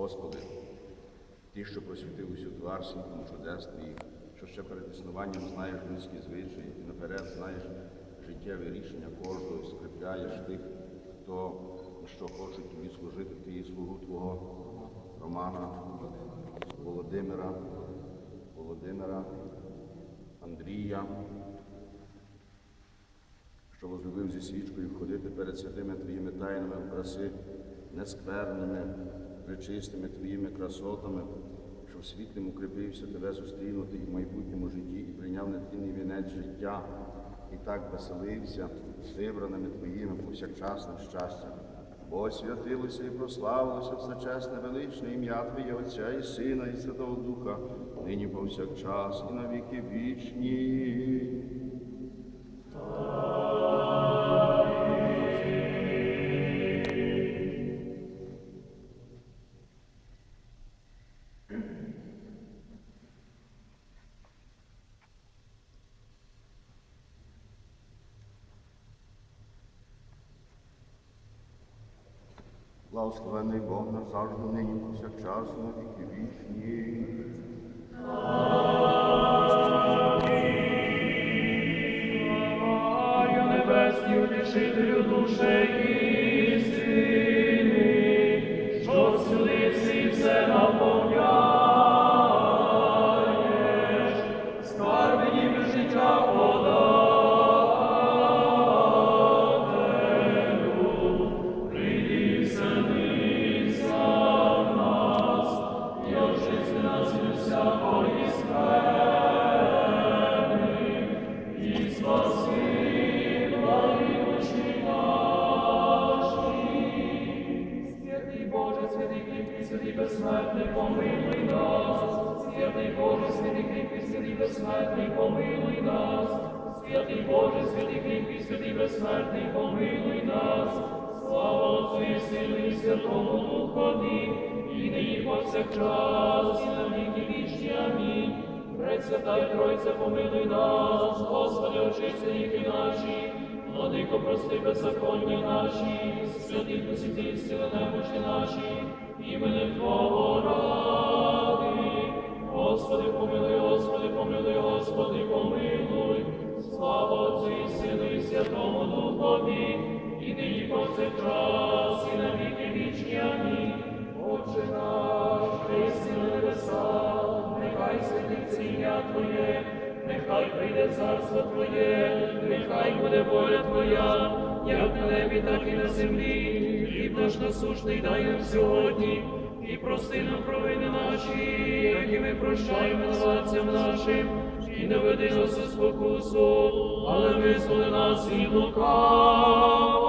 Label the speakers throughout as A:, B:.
A: Господи, Ти, що просвітив усю твар світлом чудес Твоїх, що ще перед існуванням знаєш людські звичаї і наперед знаєш життєві рішення кожного і тих, хто що хочуть тобі служити, ти є слугу Твого Романа, Володимира, Володимира, Андрія, що возлюбив зі свічкою ходити перед святими Твоїми тайнами краси, нескверними, причистими Твоїми красотами, що в світлім укріпився Тебе зустрінути і в майбутньому житті, і прийняв нетлінний вінець життя, і так веселився з вибраними Твоїми повсякчасним щастям. Бо святилося і прославилося всечесне величне ім'я Твоє Отця і Сина, і Святого Духа, нині повсякчас, і на віки вічні. Благословений Бог назавжди, нині повсякчасно, віки вічні.
B: Безсмертний, помилуй нас. Святий Боже, святий кріпкий, святий безсмертний, помилуй нас. Святий Боже, святий кріпкий, святий безсмертний, помилуй нас. Слава Отцю і Сину і Святому Духові, і нині повсякчас, і на віки вічні. Амінь. Пресвятай Тройця, помилуй нас, Господи, очисти гріхи наші, Владико, прости беззаконня наші, святий посвяти сили немочі наші, іменем Твого ради. Господи, помилуй, Господи, помилуй, Господи, помилуй. Слава Отцю і Сину і Святому Духові, і нині повсякчас, і на віки вічні. Амінь. Отче наш, на небесах, нехай святиться ім'я Твоє, нехай прийде царство Твоє, нехай буде воля Твоя, як на небі, так і на землі. Хліб наш насушний дай нам сьогодні, і прости нам провини наші, як і ми прощаємо винуватцям нашим, і не веди нас у спокусу, але визволи нас
C: і
B: лукавого.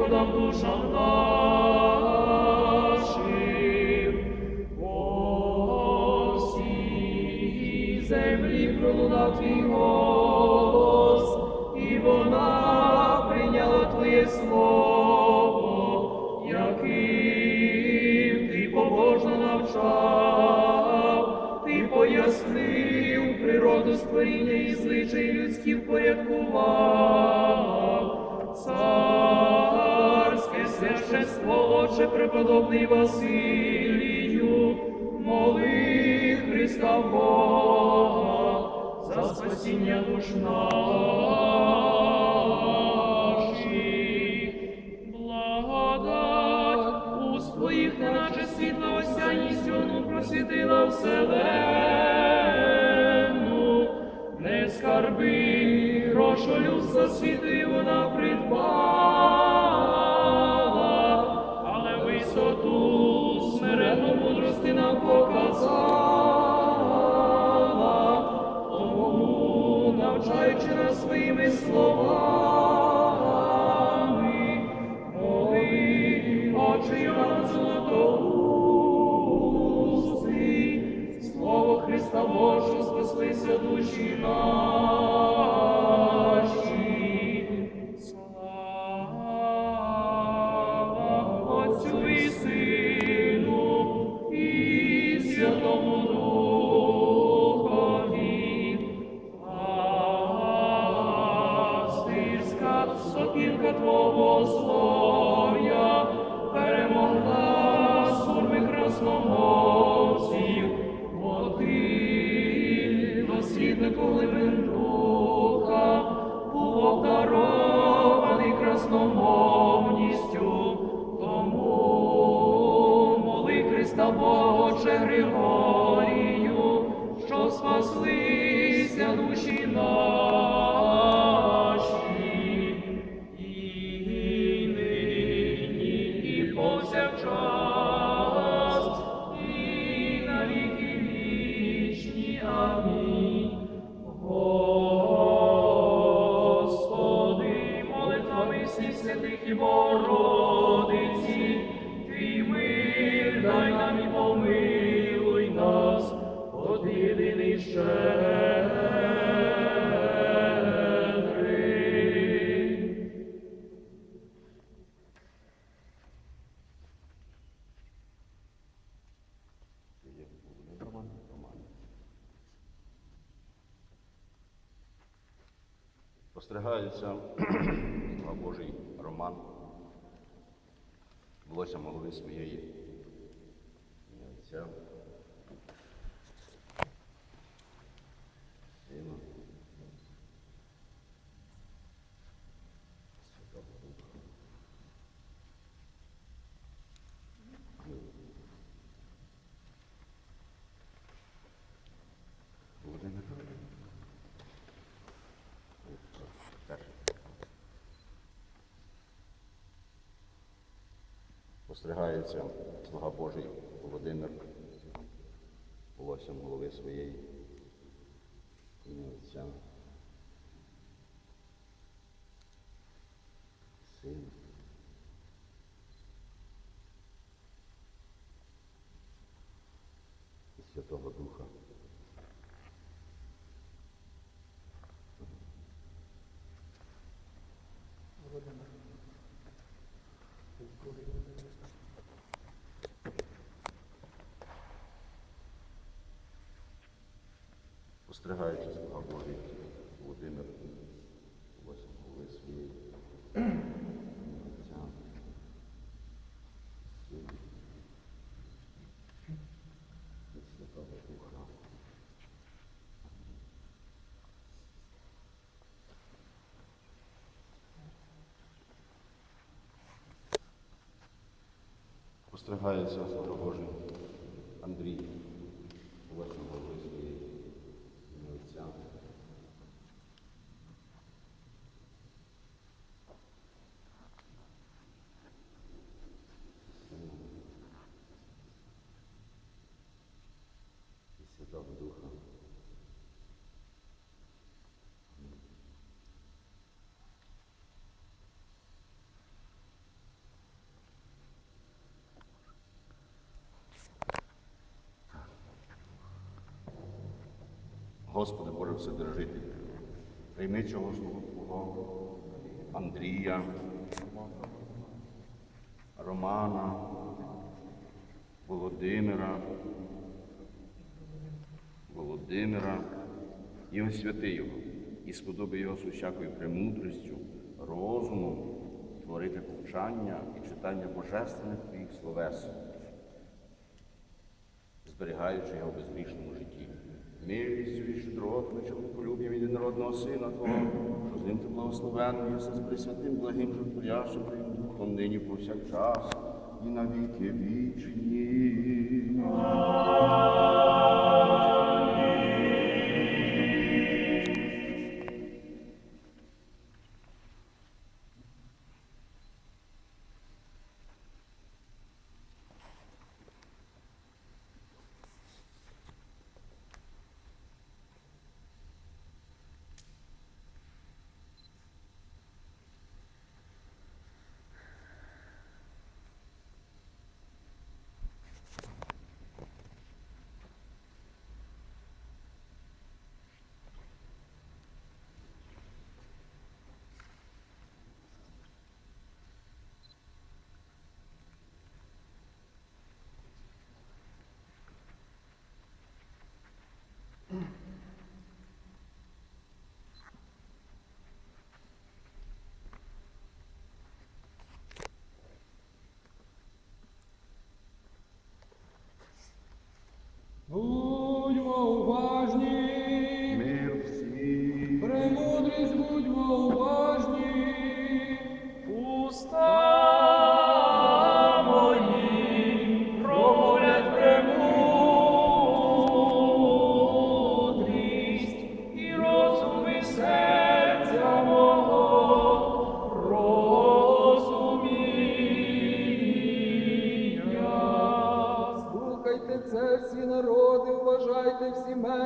B: Гріхів душам нашим. По землі пролунав твій голос, і вона прийняла твоє слово, яким ти побожно навчав, ти пояснив природу створіння і звичай людські впорядкував. Царське священство, Отче преподобний Василію, моли Христа Бога за спасіння душ наших. Благодать уст твоїх, неначе світло осянні сьону просвітила вселенну, не скарби, грошу людства світи вона придбала, нас своїми словами, моли очі Золотоусти, слово Христа Божого
D: спаслися душі наші. Твого слав'я перемогла сурми красномовців, бо ти, досліднику глибин духа, був обдарований красномовністю, тому моли Христа Боже Григорію, що спаслися душі наші,
A: Постерігається слава Божий Роман. Волосся голови своєї ім'я Отця. Сина. Святого Духа. Володимир. Перший. Постерігається слуга Божий Володимир волоссям голови своєї Отця. Сина. І Святого Духа. Постерігається слуга Божий Володимир своєї. Духа. Постерігається Андрій восьм голови своєї. ім'я Отця. Сина і Святого Духа. Господи Боже Вседержитель, прийми цього слугу Андрія, Романа, Володимира, Володимира і освяти його, і сподоби його з усякою премудрістю, розумом, творити повчання і читання божественних твоїх словес, зберігаючи його безгрішному житті. Милістю і щедротами, чоловіколюб'ям єдинородного Сина Твого, що з ним ти благословенний, єси з присвятим, благим, животворящим Твоїм Духом, нині повсякчас і на віки вічні.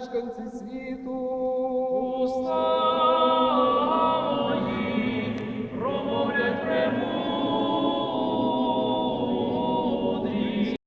D: Мешканці світу.